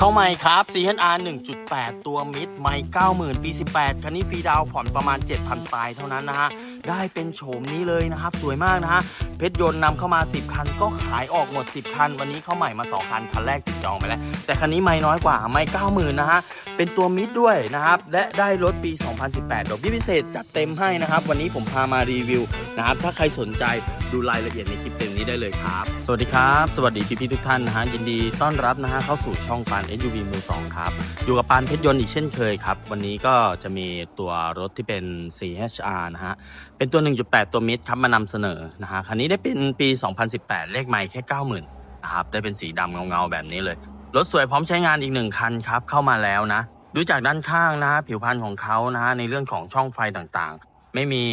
เข้าใหม่ครับ CHR 1.8 ตัวมิด ไม่90,000 ปี 18 คันนี้ฟรีดาวผ่อนประมาณ 7,000 ปลายเท่านั้นนะฮะ ได้เป็นโฉมนี้เลยนะครับ สวยมากนะฮะ เพชรยนต์นำเข้ามา 10 คัน ก็ขายออกหมด 10 คัน วันนี้เข้าใหม่มา 2 คัน คันแรกติดจองไปแล้ว แต่คันนี้ไม่น้อยกว่า ไม่ 90,000 นะฮะ เป็นตัวมิดด้วยนะครับ และได้รถปี 2018ดอกเบี้ยพิเศษจัดเต็มให้นะครับ วันนี้ผมพามารีวิวนะครับ ถ้าใครสนใจดูรายละเอียดในคลิปเต็มนี้ได้เลยครับ สวัสดีครับ สวัสดีพี่ๆทุกท่านนะฮะยินดีต้อนรับนะฮะเข้าสู่ช่องปาน SUV มือสองครับ อยู่กับปานเพชรยนต์อีกเช่นเคยครับ วันนี้ก็จะมีตัวรถที่เป็น CHR นะฮะ เป็นตัว 1.8 ตัวมิดครับมานำเสนอนะฮะคันนี้ได้เป็นปี 2018 เลขไม่แค่ 90,000นะครับได้เป็นสีดำเงาๆแบบนี้เลย รถสวยพร้อมใช้งานอีกหนึ่งคันครับเข้ามาแล้วนะ ดูจากด้านข้างนะฮะผิวพรรณของเขานะในเรื่องของช่องไฟต่างๆ ไม่มี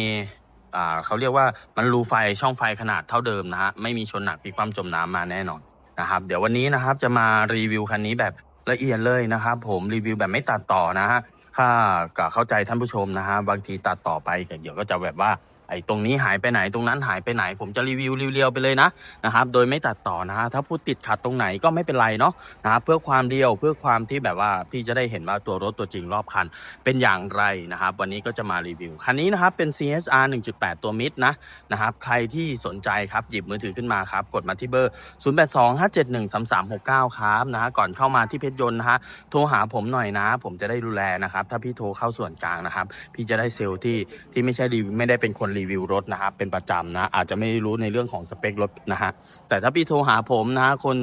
อ่าเขาเรียกว่ามันรูไฟช่องไฟขนาดเท่าเดิมนะฮะไม่มีชนหนักพลิกความจมน้ำมาแน่นอนนะครับเดี๋ยววันนี้นะครับจะมารีวิวคันนี้แบบละเอียดเลยนะครับผมรีวิวแบบไม่ตัดต่อนะฮะข้าก็เข้าใจท่านผู้ชมนะฮะบางทีตัดต่อไปเดี๋ยวก็จะแบบว่า ไอ้ตรงนี้หายไปไหนตรงนั้นหายไปไหน ผมจะรีวิวเรียวๆไปเลยนะนะครับโดยไม่ตัดต่อนะฮะถ้าพูดติดขัดตรงไหนก็ไม่เป็นไรเนาะนะครับเพื่อความเดียวเพื่อความที่แบบว่าพี่จะได้เห็นว่าตัวรถตัวจริงรอบคัน เป็นอย่างไรนะครับ วันนี้ก็จะมารีวิวคันนี้นะครับเป็น CSR 1.8 ตัวมิดนะนะครับใครที่สนใจครับหยิบมือถือขึ้นมาครับกดมาที่เบอร์ 0825713369 ครับนะฮะก่อนเข้ามาที่เพชรยนต์นะฮะโทรหาผมหน่อยนะ ผมจะได้ดูแลนะครับถ้าพี่โทรเข้าส่วนกลางนะครับ พี่จะได้เซลล์ที่ที่ไม่ใช่รีไม่ได้เป็นคนรีวิวรถนะครับเป็นประจำนะ อาจจะไม่รู้ในเรื่องของสเปครถนะฮะแต่ถ้าพี่โทรหาผมนะฮะคน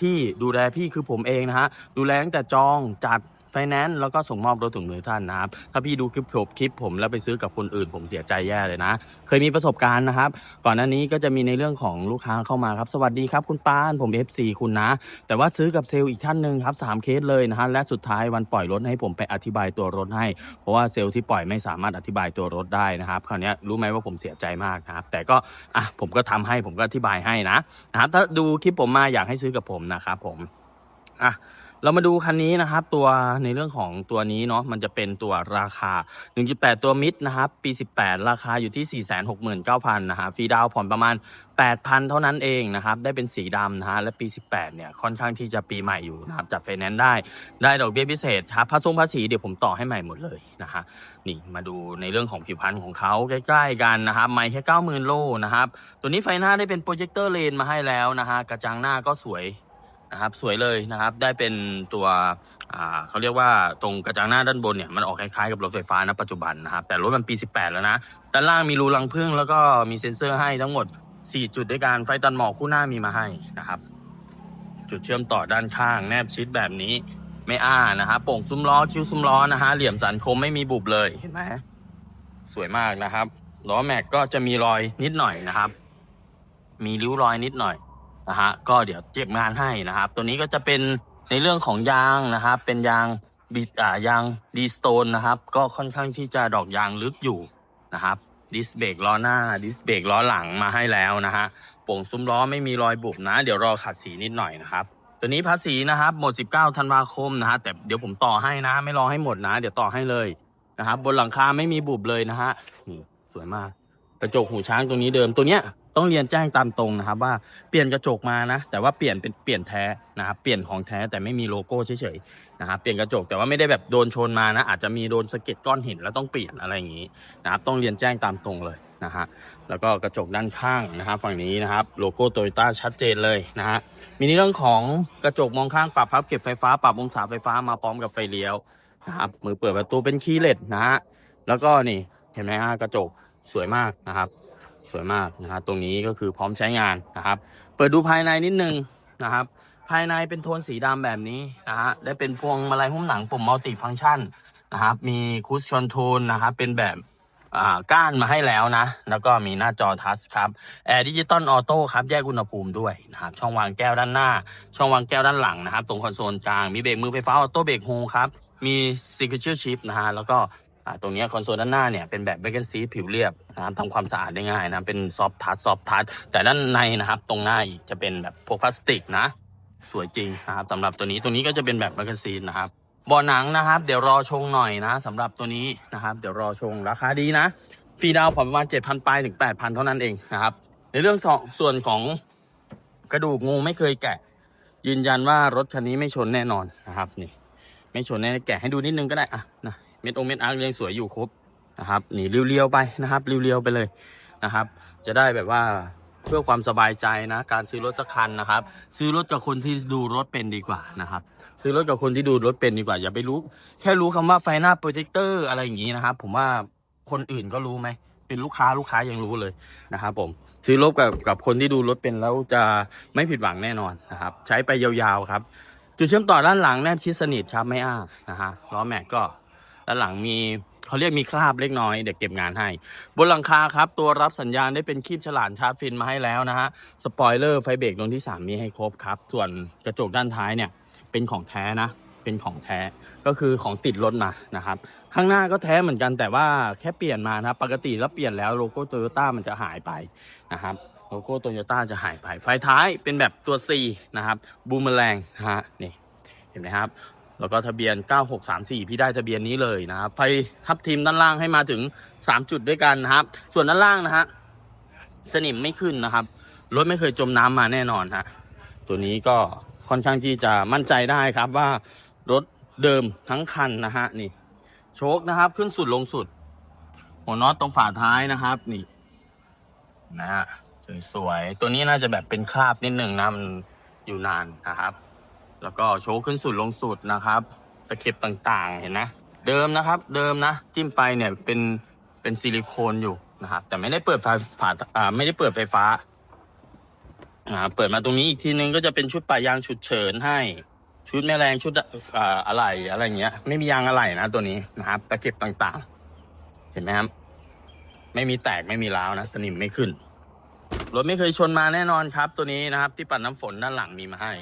ที่ดูแลพี่คือผมเองนะฮะดูแลตั้งแต่จองจัด ไฟแนนซ์แล้วก็ส่งมอบรถถึงมือท่านนะครับ ถ้าพี่ดูคลิปผมคลิปผมแล้วไปซื้อกับคนอื่น ผมเสียใจแย่เลยนะ เคยมีประสบการณ์นะครับ ก่อนหน้านี้ก็จะมีในเรื่องของลูกค้าเข้ามาครับ สวัสดีครับคุณป้านผม FC คุณนะ แต่ว่าซื้อกับเซลล์อีกท่านหนึ่งครับสามเคสเลยนะฮะและสุดท้ายวันปล่อยรถให้ผมไปอธิบายตัวรถให้ เพราะว่าเซลล์ที่ปล่อยไม่สามารถอธิบายตัวรถได้นะครับคราวนี้รู้ไหมว่าผมเสียใจมากนะครับ แต่ก็อะผมก็ทำให้ผมก็อธิบายให้นะนะครับถ้าดูคลิปผมมาอยากให้ซื้อกับผมนะครับผมอะ เรามาดูคันนี้นะครับ ตัวในเรื่องของตัวนี้เนาะมันจะเป็นตัวราคา 1.8 ตัวมิดนะครับ ปี 18 ราคาอยู่ที่ 469,000นะฮะฟรีดาวผ่อนประมาณ 8,000 เท่านั้นเองนะครับ ได้เป็นสีดำนะฮะและปี 18 เนี่ยค่อนข้างที่จะปีใหม่อยู่นะครับจัดไฟแนนซ์ได้ได้ดอกเบี้ยพิเศษครับภาษีภาษีเดี๋ยวผมต่อให้ใหม่หมดเลยนะฮะนี่มาดูในเรื่องของผิวพรรณของเขาใกล้ ๆ กันนะครับไม่แค่ 90,000 โลนะครับตัวนี้ไฟหน้าได้เป็นโปรเจคเตอร์เลนมาให้แล้วนะฮะกระจังหน้าก็สวย นะครับสวยเลยนะครับได้เป็นตัวเขาเรียกว่าตรงกระจังหน้าด้านบนเนี่ยมันออกคล้ายๆกับรถไฟฟ้านะปัจจุบันนะครับแต่รถมันปี 18 แล้วนะ ด้านล่างมีรูรังผึ้งแล้วก็มีเซ็นเซอร์ให้ทั้งหมด 4 จุดด้วยกันไฟตันหมอกคู่หน้ามีมาให้นะครับ จุดเชื่อมต่อด้านข้างแนบชิดแบบนี้ไม่อ้านะฮะโป่งซุ้มล้อคิ้วซุ้มล้อนะฮะเหลี่ยมสันคมไม่มีบุบเลยเห็นไหมสวยมากนะครับล้อแม็กก็จะมีรอยนิดหน่อยนะครับ มีริ้วรอยนิดหน่อย นะฮะก็เดี๋ยวเจ็บงานให้นะครับ ตัวนี้ก็จะเป็นในเรื่องของยางนะครับ เป็นยางบิดอ่ายางดีสโตนนะครับ ก็ค่อนข้างที่จะดอกยางลึกอยู่นะครับดิสเบรกล้อหน้าดิสเบรกล้อหลังมาให้แล้วนะฮะโป่งซุ้มล้อไม่มีรอยบุบนะ เดี๋ยวรอขัดสีนิดหน่อยนะครับ ตัวนี้ภาษีนะครับหมด 19ธันวาคมนะฮะแต่เดี๋ยวผมต่อให้นะ ไม่รอให้หมดนะ เดี๋ยวต่อให้เลยนะครับ บนหลังคาไม่มีบุบเลยนะฮะนี่สวยมากกระจกหูช้างตรงนี้เดิมตัวเนี้ย ต้องเรียนแจ้งตามตรงนะครับว่าเปลี่ยนกระจกมานะ แต่ว่าเปลี่ยนเป็นเปลี่ยนแท้นะครับเปลี่ยนของแท้แต่ไม่มีโลโก้เฉยๆนะครับเปลี่ยนกระจกแต่ว่าไม่ได้แบบโดนชนมานะ อาจจะมีโดนสะเก็ดก้อนหินแล้วต้องเปลี่ยนอะไรอย่างนี้นะครับต้องเรียนแจ้งตามตรงเลยนะฮะแล้วก็กระจกด้านข้างนะครับฝั่งนี้นะครับโลโก้โตโยต้าชัดเจนเลยนะฮะมีในเรื่องของกระจกมองข้างปรับพับเก็บไฟฟ้าปรับองศาไฟฟ้ามาพร้อมกับไฟเลี้ยวนะครับมือเปิดประตูเป็นคีย์เลสนะฮะแล้วก็นี่เห็นไหมฮะกระจกสวยมากนะครับ สวยมากนะครับตรงนี้ก็คือพร้อมใช้งานนะครับ เปิดดูภายในนิดนึงนะครับ ภายในเป็นโทนสีดำแบบนี้นะฮะได้เป็นพวงมาลัยหุ้มหนังปุ่มมัลติฟังก์ชันนะครับ มีคุชชอนโทนนะครับเป็นแบบอ่าก้านมาให้แล้วนะ แล้วก็มีหน้าจอทัชครับแอร์ดิจิตอลออโต้ครับ แยกอุณหภูมิด้วยนะครับ ช่องวางแก้วด้านหน้า ช่องวางแก้วด้านหลังนะครับ ตรงคอนโซลกลาง มีเบรกมือไฟฟ้าออโต้เบรกโฮครับ มีซิกเ t อร์ชิพนะฮะ แล้วก็ ตรงนี้คอนโซลด้านหน้าเนี่ยเป็นแบบเบเกนซีผิวเรียบนะครับทำความสะอาดได้ง่ายนะเป็นซอฟทัชซอฟทัชแต่ด้านในนะครับตรงหน้าอีกจะเป็นแบบพวกพลาสติกนะ สวยจริงนะครับสำหรับตัวนี้ตัวนี้ก็จะเป็นแบบแมกกาซีนนะครับบาะหนังนะครับ เดี๋ยวรอชงหน่อยนะสำหรับตัวนี้นะครับ เดี๋ยวรอชงราคาดีนะฟรีดาวผ่อนประมาณ7,000ปลายถึง8,000เท่านั้นเองนะครับ ในเรื่องสองส่วนของกระดูกงูไม่เคยแกะ ยืนยันว่ารถคันนี้ไม่ชนแน่นอนนะครับนี่ ไม่ชนแน่แกะให้ดูนิดนึงก็ได้อะนะ เม็ดองเม็ดอาร์คยังสวยอยู่ครบนะครับนี่เรียวๆไปนะครับเรียวๆไปเลยนะครับ จะได้แบบว่าเพื่อความสบายใจนะ การซื้อรถสักคันนะครับ ซื้อรถกับคนที่ดูรถเป็นดีกว่านะครับ ซื้อรถกับคนที่ดูรถเป็นดีกว่า อย่าไปรู้ แค่รู้คำว่าไฟหน้าโปรเจคเตอร์อะไรอย่างนี้นะครับ ผมว่าคนอื่นก็รู้ไหมเป็นลูกค้าลูกค้ายังรู้เลยนะครับผมซื้อรถกับกับคนที่ดูรถเป็นแล้วจะไม่ผิดหวังแน่นอนนะครับ ใช้ไปยาวๆครับ จุดเชื่อมต่อด้านหลังแนบชิดสนิทครับไม่อ้านะฮะล้อแม็กก็ ด้านหลังมีเขาเรียกมีคราบเล็กน้อยเด็กเก็บงานให้ บนหลังคาครับ ตัวรับสัญญาณได้เป็นคีบฉลาดชาร์จฟินมาให้แล้วนะฮะสปอยเลอร์ไฟเบรกดวงที่ 3 มีให้ครบครับ ส่วนกระจกด้านท้ายเนี่ยเป็นของแท้นะเป็นของแท้ก็คือของติดรถมานะครับ ข้างหน้าก็แท้เหมือนกันแต่ว่าแค่เปลี่ยนมานะครับปกติแล้วเปลี่ยนแล้วโลโก้โตโยต้ามันจะหายไปนะครับโลโก้โตโยต้าจะหายไปไฟท้ายเป็นแบบตัว C นะครับบูมเมอแรงนะฮะนี่เห็นไหมครับ แล้วก็ทะเบียน 9634 พี่ได้ทะเบียนนี้เลยนะครับไฟทับทิมด้านล่างให้มาถึง 3 จุดด้วยกันนะครับ ส่วนด้านล่างนะฮะสนิมไม่ขึ้นนะครับ รถไม่เคยจมน้ำมาแน่นอนฮะตัวนี้ก็ค่อนข้างที่จะมั่นใจได้ครับว่ารถเดิมทั้งคันนะฮะนี่ โชคนะครับ ขึ้นสุดลงสุด หัวน็อตตรงฝาท้ายนะครับ นี่ นะฮะสวยๆตัวนี้น่าจะแบบเป็นคราบนิดหนึ่งนะมันอยู่นานนะครับ แล้วก็โชว์ขึ้นสุดลงสุดนะครับตะเข็บต่างๆเห็นนะ เดิมนะครับ เดิมนะ จิ้มไปเนี่ยเป็นเป็นซิลิโคนอยู่นะครับแต่ไม่ได้เปิดไฟฝาอ่าไม่ได้เปิดไฟฟ้าอ่าเปิดมาตรงนี้อีกทีนึงก็จะเป็นชุดปลายยางฉุดเฉินให้ ชุดแม่แรงชุดอ่าอะไหล่อะไรเงี้ย ไม่มียางอะไหล่นะตัวนี้นะครับตะเข็บต่างๆ เห็นไหมครับไม่มีแตกไม่มีร้าวนะ สนิมไม่ขึ้นรถไม่เคยชนมาแน่นอนครับ ตัวนี้นะครับ ที่ปัดน้ำฝนด้านหลังมีมาให้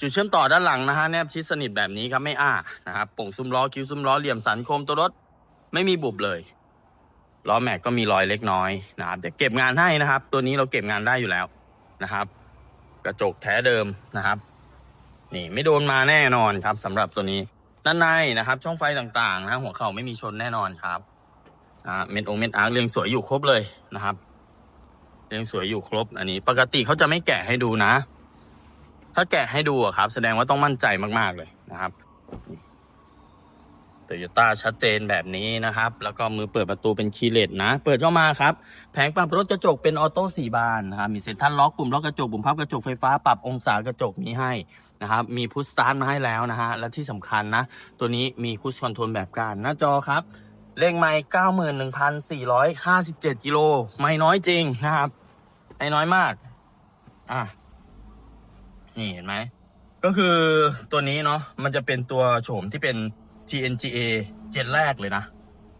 จุดเชื่อมต่อด้านหลังนะฮะแนบชิดสนิทแบบนี้ครับไม่อ้านะครับป่งซุ้มล้อคิ้วซุ้มล้อเหลี่ยมสันโคมตัวรถไม่มีบุบเลยล้อแม็กก็มีรอยเล็กน้อยนะครับเดี๋ยวเก็บงานให้นะครับ ตัวนี้เราเก็บงานได้อยู่แล้วนะครับ กระจกแท้เดิมนะครับ นี่ไม่โดนมาแน่นอนครับสำหรับตัวนี้ด้านในนะครับ ช่องไฟต่างๆ นะหัวเข่าไม่มีชนแน่นอนครับเม็ดองเม็ดอาร์เรียงสวยอยู่ครบเลยนะครับ เรียงสวยอยู่ครบ อันนี้ ปกติเขาจะไม่แกะให้ดูนะ ถ้าแกะให้ดูอะครับ แสดงว่าต้องมั่นใจมาก ๆ เลยนะครับโตโยต้าชัดเจนแบบนี้นะครับ แล้วก็มือเปิดประตูเป็นคีย์เลสนะ เปิดเข้ามาครับ แผงปรับรถกระจกเป็นออโต้สี่บานนะครับ มีเซ็นทรัลล็อกปุ่มล็อกกระจกปุ่มพับกระจกไฟฟ้าปรับองศากระจกมีให้นะครับ มีพุชสตาร์ทมาให้แล้วนะฮะ และที่สำคัญนะ ตัวนี้มีคุชคอนโทรลแบบการหน้าจอครับ เลขไม่เก้าหมื่นหนึ่งพันสี่ร้อยห้าสิบเจ็ดกิโล ไม่น้อยจริงนะครับ ไม่น้อยมาก อะ นี่เห็นไหม ก็คือตัวนี้เนาะมันจะเป็นตัวโฉมที่เป็น TNGA เจนแรกเลยนะ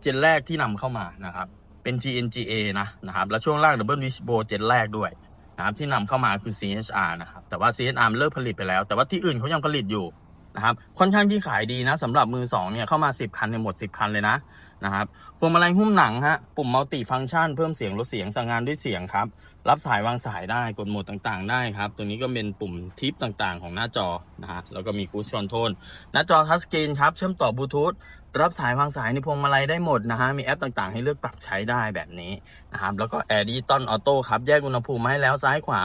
เจนแรกที่นำเข้ามานะครับ เป็น TNGA นะนะครับ แล้วช่วงล่าง Double Wishbone เจนแรกด้วยนะครับที่นำเข้ามาคือ CHR นะครับ แต่ว่า CHR เลิกผลิตไปแล้ว แต่ว่าที่อื่นเขายังผลิตอยู่ นะครับค่อนข้างที่ขายดีนะสำหรับมือสองเนี่ยเข้ามา 10 คันในยหมด 10 คันเลยนะนะครับพวงมาลัยหุ้มหนังฮะปุ่มมัลติฟังก์ชันเพิ่มเสียงลดเสียงสั่งงานด้วยเสียงครับ รับสายวางสายได้กดโหมดต่างๆ ได้ครับ ตัวนี้ก็เป็นปุ่มทิปต่างๆ ของหน้าจอนะฮะแล้วก็มีคูชคอนโทรลหน้าจอทัชสกรีนครับเชื่อมต่อบลูทูธ รับสายวางสายในพวงมาลัยได้หมดนะฮะ มีแอปต่างๆ ให้เลือกปรับใช้ได้แบบนี้นะครับ แล้วก็แอร์ดิจิตอลออโต้ครับ แยกอุณหภูมิให้แล้วซ้ายขวา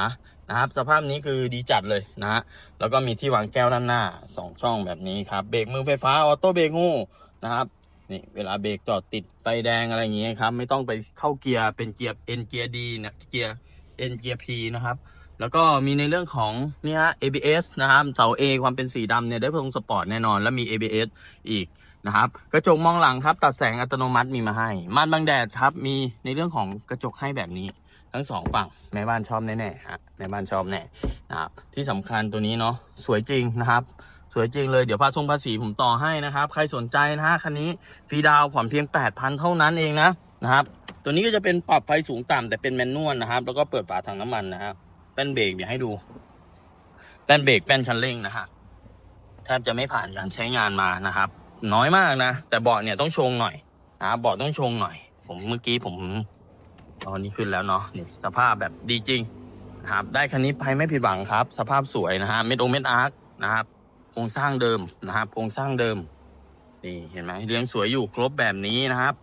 นะครับ สภาพนี้คือดีจัดเลยนะฮะ แล้วก็มีที่วางแก้วด้านหน้า 2 ช่องแบบนี้ครับ เบรกมือไฟฟ้าออโต้เบรกงูนะครับ นี่เวลาเบรกจอดติดไฟแดงอะไรอย่างเงี้ยครับ ไม่ต้องไปเข้าเกียร์เป็นเกียร์เอ็นเกียร์ดีนะเกียร์เอ็นเกียร์พีนะครับแล้วก็มีในเรื่องของนี่ฮะ ABS นะครับเสา A ความเป็นสีดำเนี่ยได้ทรงสปอร์ตแน่นอน แล้วมี ABS อีก นะครับ กระจกมองหลังครับ ตัดแสงอัตโนมัติมีมาให้ม่านบังแดดครับ มีในเรื่องของกระจกให้แบบนี้ ทั้งสองฝั่งแม่บ้านชอบแน่ๆฮะแม่บ้านชอบแน่นะครับ ที่สำคัญตัวนี้เนาะสวยจริงนะครับสวยจริงเลยเดี๋ยวภาษงภาษีผมต่อให้นะครับ ใครสนใจนะฮะคันนี้ฟรีดาวน์ผ่อนเพียง 8,000 เท่านั้นเองนะนะครับ ตัวนี้ก็จะเป็นปรับไฟสูงต่ำแต่เป็นแมนนวลนะครับ แล้วก็เปิดฝาถังน้ำมันนะครับแป้นเบรกเดี๋ยวให้ดู แป้นเบรกแป้นคันเร่งนะฮะแทบจะไม่ผ่านการใช้งานมานะครับ น้อยมากนะ แต่เบาะเนี่ยต้องชงหน่อยนะเบาะต้องชงหน่อย ผมเมื่อกี้ผมตอนนี้ขึ้นแล้วเนาะนี่สภาพแบบดีจริงนะครับได้คันนี้ไปไม่ผิดหวังครับ สภาพสวยนะฮะเม็ดโอเม็ดอาร์คนะครับโครงสร้างเดิมนะครับโครงสร้างเดิมนี่เห็นไหมเรียงสวยอยู่ครบแบบนี้นะครับ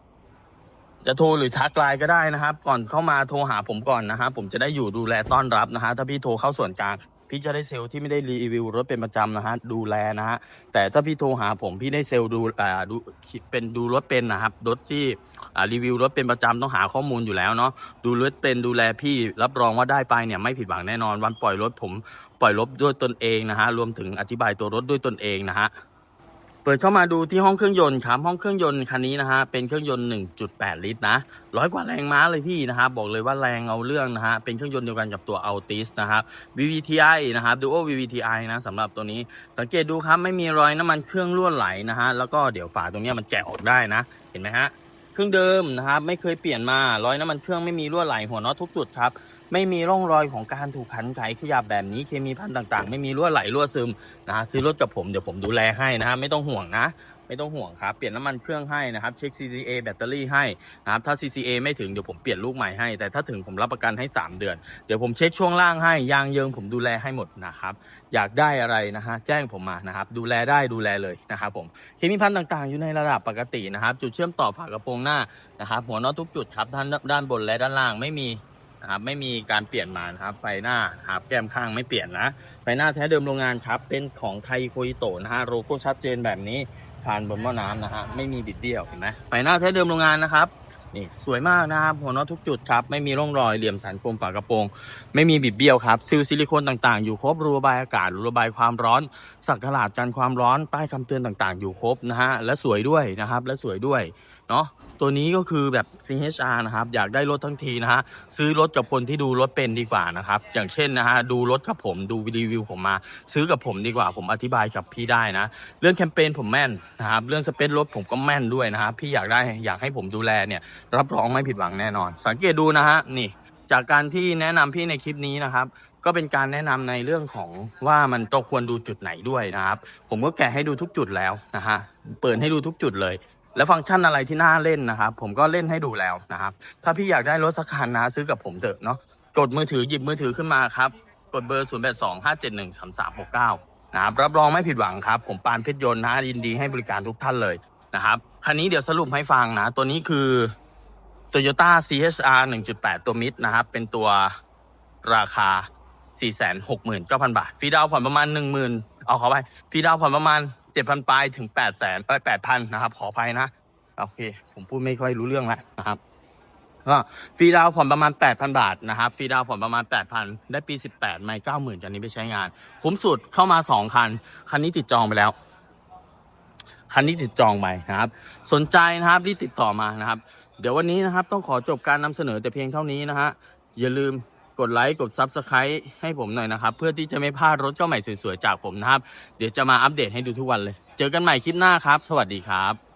จะโทรหรือทักไลน์ก็ได้นะครับ ก่อนเข้ามาโทรหาผมก่อนนะครับผมจะได้อยู่ดูแลต้อนรับนะฮะถ้าพี่โทรเข้าส่วนกลาง พี่จะได้เซลล์ที่ไม่ได้รีวิวรถเป็นประจำนะฮะดูแลนะฮะแต่ถ้าพี่โทรหาผมพี่ได้เซลล์ดูอ่าดูเป็นดูรถเป็นนะครับรถที่อ่ารีวิวรถเป็นประจำต้องหาข้อมูลอยู่แล้วเนาะดูรถเป็นดูแลพี่รับรองว่าได้ไปเนี่ยไม่ผิดหวังแน่นอนวันปล่อยรถผมปล่อยรถด้วยตนเองนะฮะรวมถึงอธิบายตัวรถด้วยตนเองนะฮะ ปิดเข้ามาดูที่ห้องเครื่องยนต์ครับห้องเครื่องยนต์คันนี้นะฮะเป็นเครื่องยนต์ 1.8 ลิตรนะร้อยกว่าแรงม้าเลยพี่นะครับบอกเลยว่าแรงเอาเรื่องนะฮะเป็นเครื่องยนต์เดียวกันกับตัว Altis นะครับ VVTi นะครับ Duo VVTi นะสำหรับตัวนี้สังเกตดูครับไม่มีรอยน้ำมันเครื่องรั่วไหลนะฮะแล้วก็เดี๋ยวฝาตรงนี้มันแกะออกได้นะ เห็นไหมฮะ เครื่องเดิมนะครับ ไม่เคยเปลี่ยนมารอยน้ำมันเครื่องไม่มีรั่วไหลหัวน็อตทุกจุดครับไม่มีร่องรอยของการถูกขันไขขยับแบบนี้เคมีพันต่างๆ ไม่มีรั่วไหลรั่วซึมนะฮะซื้อรถกับผมเดี๋ยวผมดูแลให้นะฮะไม่ต้องห่วงนะ ไม่ต้องห่วงครับ เปลี่ยนน้ำมันเครื่องให้นะครับ เช็ค CCA แบตเตอรี่ให้นะครับถ้า CCA ไม่ถึงเดี๋ยวผมเปลี่ยนลูกใหม่ให้ แต่ถ้าถึงผมรับประกันให้ 3 เดือน เดี๋ยวผมเช็คช่วงล่างให้ยางเยิงผมดูแลให้หมดนะครับ อยากได้อะไรนะฮะแจ้งผมมานะครับ ดูแลได้ดูแลเลยนะครับผมเคมีพันธ์ต่างๆ อยู่ในระดับปกตินะครับ จุดเชื่อมต่อฝากระโปรงหน้านะครับหัวน็อตทุกจุดครับด้านด้านบนและด้านล่างไม่มีนะครับไม่มีการเปลี่ยนมานะครับไฟหน้าครับแก้มข้างไม่เปลี่ยนนะไฟหน้าแท้เดิมโรงงานครับเป็นของไทยโคอิโตะนะฮะโลโก้ชัดเจนแบบนี้ คานบนหม้อน้ำนะฮะไม่มีบิดเบี้ยวเห็นไหมไฟหน้าแท้เดิมโรงงานนะครับนี่สวยมากนะครับหัวน็อตทุกจุดครับไม่มีร่องรอยเหลี่ยมสันคมฝากระโปรง ไม่มีบิดเบี้ยวครับซิลซิลิโคนต่างๆ อยู่ครบรูระบายอากาศรูระบายความร้อน สักกระหลาดกันความร้อนป้ายคำเตือนต่างๆ อยู่ครบนะฮะและสวยด้วยนะครับและสวยด้วย เนาะตัวนี้ก็คือแบบ CHR นะครับ อยากได้รถทั้งทีนะฮะ ซื้อรถกับคนที่ดูรถเป็นดีกว่านะครับ อย่างเช่นนะฮะ ดูรถกับผมดูรีวิวผมมา ซื้อกับผมดีกว่าผมอธิบายกับพี่ได้นะ เรื่องแคมเปญผมแม่นนะครับ เรื่องสเปครถผมก็แม่นด้วยนะครับพี่อยากได้อยากให้ผมดูแลเนี่ยรับรองไม่ผิดหวังแน่นอน สังเกตดูนะฮะนี่จากการที่แนะนำพี่ในคลิปนี้นะครับ ก็เป็นการแนะนำในเรื่องของว่ามันต้องควรดูจุดไหนด้วยนะครับ ผมก็แกะให้ดูทุกจุดแล้วนะฮะเปิดให้ดูทุกจุดเลย แล้วฟังก์ชันอะไรที่น่าเล่นนะครับ ผมก็เล่นให้ดูแล้วนะครับ ถ้าพี่อยากได้รถสักคันนะซื้อกับผมเถอะเนาะกดมือถือหยิบมือถือขึ้นมาครับกดเบอร์ 0 8 2 5 7 1 3 3 6 9 นะครับ รับรองไม่ผิดหวังครับ ผมปานเพชรยนต์นะยินดีให้บริการทุกท่านเลยนะครับ คันนี้เดี๋ยวสรุปให้ฟังนะ ตัวนี้คือ Toyota CHR 1.8 ตัวมิดนะครับ เป็นตัวราคา 469,000 บาท ฟรีดาวผ่อนประมาณ 10,000 เอาเขอไป ฟรีดาวผ่อนประมาณ 7,000ปลายถึง800,000เอ้ย8,000นะครับ ขออภัยนะ โอเค ผมพูดไม่ค่อยรู้เรื่องแล้วนะครับก็ฟรีดาวผ่อนประมาณ 8,000 บาทนะครับฟรีดาวผ่อนประมาณ 8,000 ได้ปี 18 ไม่ 90,000จากนี้ไปใช้งาน คุ้มสุดเข้ามา 2 คัน คันนี้ติดจองไปแล้ว คันนี้ติดจองไปนะครับ สนใจนะครับที่ติดต่อมานะครับ เดี๋ยววันนี้นะครับต้องขอจบการนำเสนอแต่เพียงเท่านี้นะฮะอย่าลืม กดไลค์กด Subscribe ให้ผมหน่อยนะครับ เพื่อที่จะไม่พลาดรถเจ้าใหม่สวยๆจากผมนะครับ เดี๋ยวจะมาอัปเดตให้ดูทุกวันเลย เจอกันใหม่คลิปหน้าครับ สวัสดีครับ